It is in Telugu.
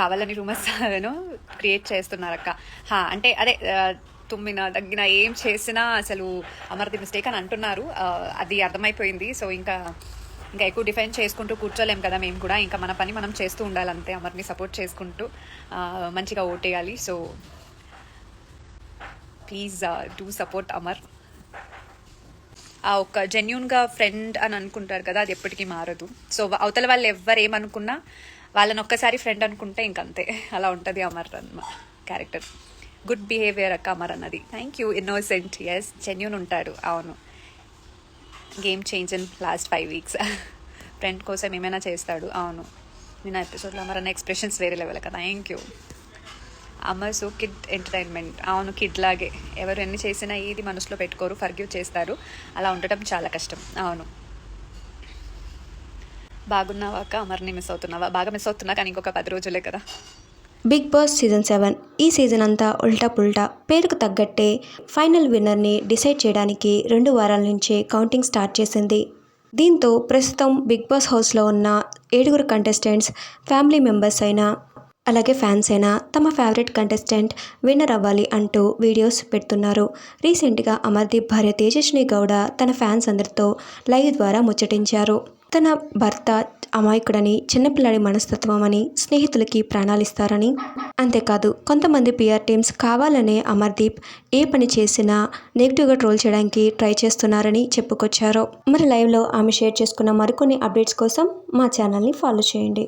కావాలని రూమర్స్ క్రియేట్ చేస్తున్నారు అక్క హా, అంటే అదే తుమ్మిన తగ్గిన ఏం చేసినా అసలు అమర్ది మిస్టేక్ అని అంటున్నారు. అది అర్థమైపోయింది. సో ఇంకా ఇంకా ఎక్కువ డిఫెండ్ చేసుకుంటూ కూర్చోలేం కదా మేము కూడా. ఇంకా మన పని మనం చేస్తూ ఉండాలంతే అమర్ని సపోర్ట్ చేసుకుంటూ మంచిగా ఓటేయాలి. So please do support Amar. ఆ ఒక జెన్యున్గా ఫ్రెండ్ అని అనుకుంటారు కదా అది ఎప్పటికీ మారదు. సో అవతల వాళ్ళు ఎవ్వరు ఏమనుకున్నా వాళ్ళని ఒక్కసారి ఫ్రెండ్ అనుకుంటే ఇంకంతే. అలా ఉంటుంది అమర్ అన్న క్యారెక్టర్ గుడ్ బిహేవియర్ అక్క అమర్ అన్నది. Thank you innocent is genuine ఉంటాడు. అవును. Game change in last five weeks friend కోసం ఏమైనా చేస్తాడు. అవును. నేను ఎపిసోడ్లో అమర్ అన్న ఎక్స్ప్రెషన్స్ వేరే లెవెల్ కదా thank you Amar so kid entertainment అవును కిడ్ లాగే. ఎవరు ఎన్ని చేసినా ఏది మనసులో పెట్టుకోరు ఫర్గ్యూ చేస్తారు. అలా ఉండటం చాలా కష్టం. అవును. బాగున్నావా అక్క? అమర్ని మిస్ అవుతున్నావా? బాగా మిస్ అవుతున్నా కానీ ఇంకొక పది రోజులే కదా. బిగ్ బాస్ సీజన్ సెవెన్ ఈ సీజన్ అంతా ఉల్టా పుల్టా పేరుకు తగ్గట్టే ఫైనల్ విన్నర్ని డిసైడ్ చేయడానికి రెండు వారాల నుంచే కౌంటింగ్ స్టార్ట్ చేసింది. దీంతో ప్రస్తుతం బిగ్ బాస్ హౌస్లో ఉన్న ఏడుగురు కంటెస్టెంట్స్ ఫ్యామిలీ మెంబర్స్ అయినా అలాగే ఫ్యాన్స్ అయినా తమ ఫేవరెట్ కంటెస్టెంట్ విన్నర్ అవ్వాలి అంటూ వీడియోస్ పెడుతున్నారు. రీసెంట్గా అమర్దీప్ భార్య తేజస్విని గౌడ తన ఫ్యాన్స్ అందరితో లైవ్ ద్వారా ముచ్చటించారు. తన భర్త అమాయకుడని చిన్నపిల్లాడి మనస్తత్వం అని స్నేహితులకి ప్రాణాలిస్తారని? అంతేకాదు కొంతమంది పిఆర్ టీమ్స్ కావాలనే అమర్దీప్ ఏ పని చేసినా నెగిటివ్గా ట్రోల్ చేయడానికి ట్రై చేస్తున్నారని చెప్పుకొచ్చారు. మరి లైవ్లో ఆమె షేర్ చేసుకున్న మరికొన్ని అప్డేట్స్ కోసం మా ఛానల్ని ఫాలో చేయండి.